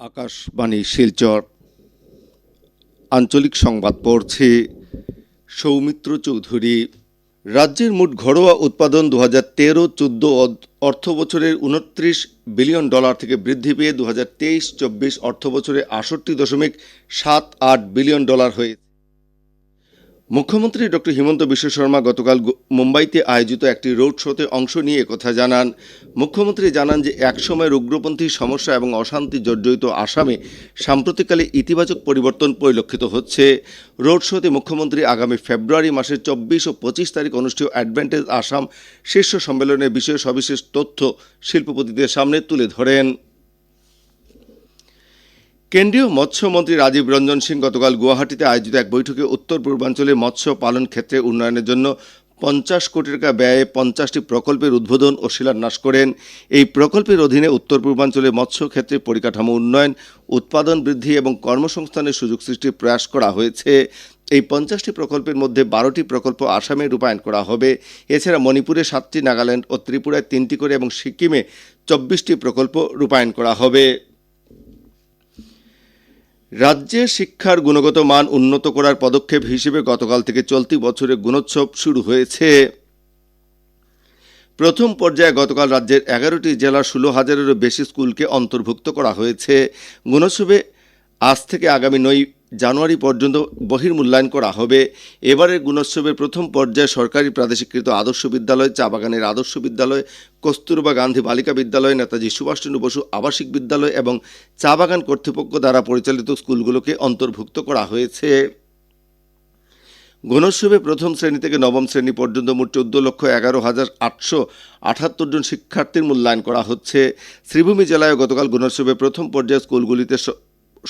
আকাশবাণী শিলচর। আঞ্চলিক সংবাদ পড়ছে সৌমিত্র চৌধুরী। রাজ্যের মোট ঘরোয়া উৎপাদন দু হাজার তেরো, চোদ্দ অর্থ বছরের উনত্রিশ বিলিয়ন ডলার থেকে বৃদ্ধি পেয়ে দু হাজার তেইশ, চব্বিশ অর্থ বছরে আষট্টি দশমিক সাত আট বিলিয়ন ডলার হয়ে মুখ্যমন্ত্রী ডক্টর হিমন্ত বিশ্ব শর্মা গতকাল মুম্বাইতে আয়োজিত একটি রোড শোতে অংশ নিয়ে কথা জানান। মুখ্যমন্ত্রী জানান যে, একসময় উগ্রপন্থী সমস্যা এবং অশান্তি জর্জরিত আসামে সাম্প্রতিককালে ইতিবাচক পরিবর্তন পরিলক্ষিত হচ্ছে। রোড শোতে মুখ্যমন্ত্রী আগামী ফেব্রুয়ারি মাসের চব্বিশ ও পঁচিশ তারিখ অনুষ্ঠেয় অ্যাডভান্টেজ আসাম শীর্ষ সম্মেলনের বিষয়ে সবিশেষ তথ্য শিল্পপতিদের সামনে তুলে ধরেন। কেন্দ্রীয় মৎস্যমন্ত্রী রাজীব রঞ্জন সিং গতকাল গুয়াহাটিতে আয়োজিত এক বৈঠকে উত্তর পূর্বাঞ্চলে মৎস্য পালন ক্ষেত্রে উন্নয়নের জন্য পঞ্চাশ কোটি টাকা ব্যয়ে পঞ্চাশটি প্রকল্পের উদ্বোধন ও শিলান্যাস করেন। এই প্রকল্পের অধীনে উত্তর পূর্বাঞ্চলে মৎস্য ক্ষেত্রে পরিকাঠামো উন্নয়ন, উৎপাদন বৃদ্ধি এবং কর্মসংস্থানের সুযোগ সৃষ্টির প্রয়াস করা হয়েছে। এই পঞ্চাশটি প্রকল্পের মধ্যে বারোটি প্রকল্প আসামে রূপায়ণ করা হবে। এছাড়া মণিপুরে সাতটি, নাগাল্যান্ড ও ত্রিপুরায় তিনটি করে এবং সিকিমে চব্বিশটি প্রকল্প রূপায়ণ করা হবে। রাজ্যে শিক্ষার গুণগত মান উন্নত করার পদক্ষেপ হিসেবে গতকাল থেকে চলতি বছরে গুণোৎসব শুরু হয়েছে। প্রথম পর্যায়ে গতকাল রাজ্যের এগারোটি জেলার ষোলো হাজারেরও বেশি স্কুলকে অন্তর্ভুক্ত করা হয়েছে। গুণোৎসবে আজ থেকে আগামী নয় জানুয়ারি পর্যন্ত বহির্মূল্যায়ন করা হবে। এবারের গুণোৎসবের প্রথম পর্যায়ে সরকারি প্রাদেশিকৃত আদর্শ বিদ্যালয়, চা বাগানের আদর্শ বিদ্যালয়, কস্তুরবা গান্ধী বালিকা বিদ্যালয়, নেতাজি সুভাষচন্দ্র বসু আবাসিক বিদ্যালয় এবং চা বাগান কর্তৃপক্ষ দ্বারা পরিচালিত স্কুলগুলোকে অন্তর্ভুক্ত করা হয়েছে। গুণোৎসবে প্রথম শ্রেণি থেকে নবম শ্রেণি পর্যন্ত মোট চোদ্দ লক্ষ এগারো হাজার আটশো আঠাত্তর জন শিক্ষার্থীর মূল্যায়ন করা হচ্ছে। শ্রীভূমি জেলায় গতকাল গুণোৎসবে প্রথম পর্যায়ে স্কুলগুলিতে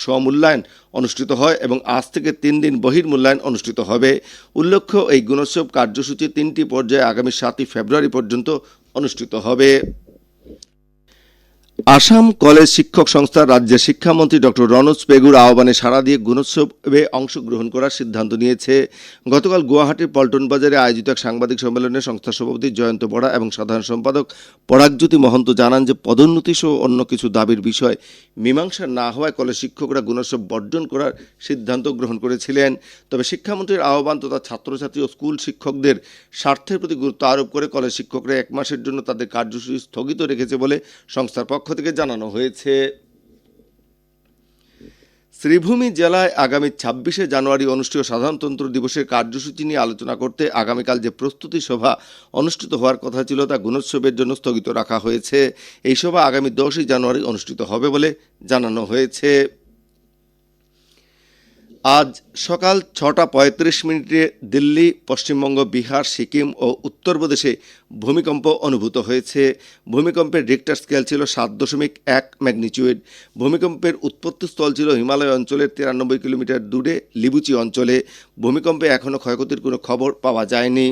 স্বমূল্যায়ন অনুষ্ঠিত হয় এবং আজ থেকে তিন দিন বহির্মূল্যায়ন অনুষ্ঠিত হবে। উল্লেখ্য, এই গুণোৎসব কার্যসূচি তিনটি পর্যায়ে আগামী সাতই ফেব্রুয়ারি পর্যন্ত অনুষ্ঠিত হবে। আসাম কলেজ শিক্ষক সংস্থার রাজ্যের শিক্ষামন্ত্রী ডক্টর রনোজ পেগুর আহ্বানে সাড়া দিয়ে গুণোৎসবে অংশগ্রহণ করার সিদ্ধান্ত নিয়েছে। গতকাল গুয়াহাটির পল্টন বাজারে আয়োজিত এক সাংবাদিক সম্মেলনে সংস্থার সভাপতি জয়ন্ত বড়া এবং সাধারণ সম্পাদক পরাগজ্যোতি মহন্ত জানান যে পদোন্নতি সহ অন্য কিছু দাবির বিষয় মীমাংসা না হওয়ায় কলেজ শিক্ষকরা গুণোৎসব বর্জন করার সিদ্ধান্ত গ্রহণ করেছিলেন। তবে শিক্ষামন্ত্রীর আহ্বান তথা ছাত্রছাত্রী ও স্কুল শিক্ষকদের স্বার্থের প্রতি গুরুত্ব আরোপ করে কলেজ শিক্ষকরা এক মাসের জন্য তাদের কার্যসূচি স্থগিত রেখেছে বলে সংস্থার পক্ষ থেকে জানানো হয়েছে, শ্রীভূমি জেলায় আগামী ছাব্বিশে জানুয়ারি অনুষ্ঠিত সাধারণতন্ত্র দিবসের কার্যসূচি নিয়ে আলোচনা করতে আগামীকাল যে প্রস্তুতি সভা অনুষ্ঠিত হওয়ার কথা ছিল তা গুণোৎসবের জন্য স্থগিত রাখা হয়েছে। এই সভা আগামী দশই জানুয়ারি অনুষ্ঠিত হবে বলে জানানো হয়েছে। আজ সকাল ছটা পঁয়ত্রিশ মিনিটে দিল্লি, পশ্চিমবঙ্গ, বিহার, সিকিম ও উত্তরপ্রদেশে ভূমিকম্প অনুভূত হয়েছে। ভূমিকম্পের রিক্টার স্কেল ছিল সাত দশমিক এক ম্যাগনিচিউড ভূমিকম্পের উৎপত্তিস্থল ছিল হিমালয় অঞ্চলের তিরানব্বই কিলোমিটার দূরে লিবুচি অঞ্চলে। ভূমিকম্পে এখনও ক্ষয়ক্ষতির কোনো খবর পাওয়া যায়নি।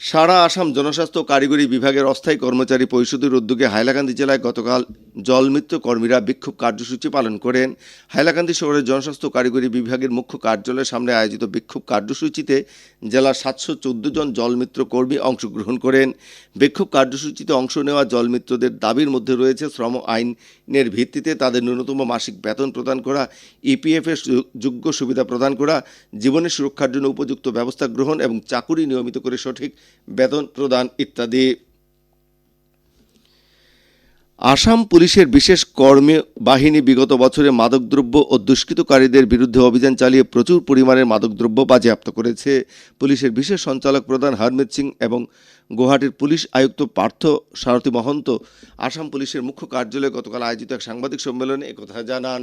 সারা আসাম জনস্বাস্থ্য কারিগরি বিভাগের অস্থায়ী কর্মচারী পরিষদের উদ্যোগে হাইলাকান্দি জেলায় গতকাল জলমিত্র কর্মীরা বিক্ষোভ কার্যসূচি পালন করেন। হাইলাকান্দি শহরের জনস্বাস্থ্য কারিগরি বিভাগের মুখ্য কার্যালয়ের সামনে আয়োজিত বিক্ষোভ কার্যসূচিতে জেলার সাতশো চোদ্দ জন জলমিত্র কর্মী অংশগ্রহণ করেন। বিক্ষোভ কার্যসূচিতে অংশ নেওয়া জলমিত্রদের দাবির মধ্যে রয়েছে শ্রম আইনের ভিত্তিতে তাদের ন্যূনতম মাসিক বেতন প্রদান করা, ইপিএফ এর যোগ্য সুবিধা প্রদান করা, জীবনের সুরক্ষার জন্য উপযুক্ত ব্যবস্থা গ্রহণ এবং চাকুরি নিয়মিত করে সঠিক বেতন প্রদান ইত্যাদি। আসাম পুলিশের বিশেষ কর্মী বাহিনী বিগত বছরে মাদকদ্রব্য ও দুষ্কৃতকারীদের বিরুদ্ধে অভিযান চালিয়ে প্রচুর পরিমাণের মাদকদ্রব্য বাজেয়াপ্ত করেছে। পুলিশের বিশেষ সঞ্চালক প্রধান হরমিত সিং এবং গুয়াহাটির পুলিশ আয়ুক্ত পার্থ সারথী মহন্ত আসাম পুলিশের মুখ্য কার্যালয়ে গতকাল আয়োজিত এক সাংবাদিক সম্মেলনে একথা জানান।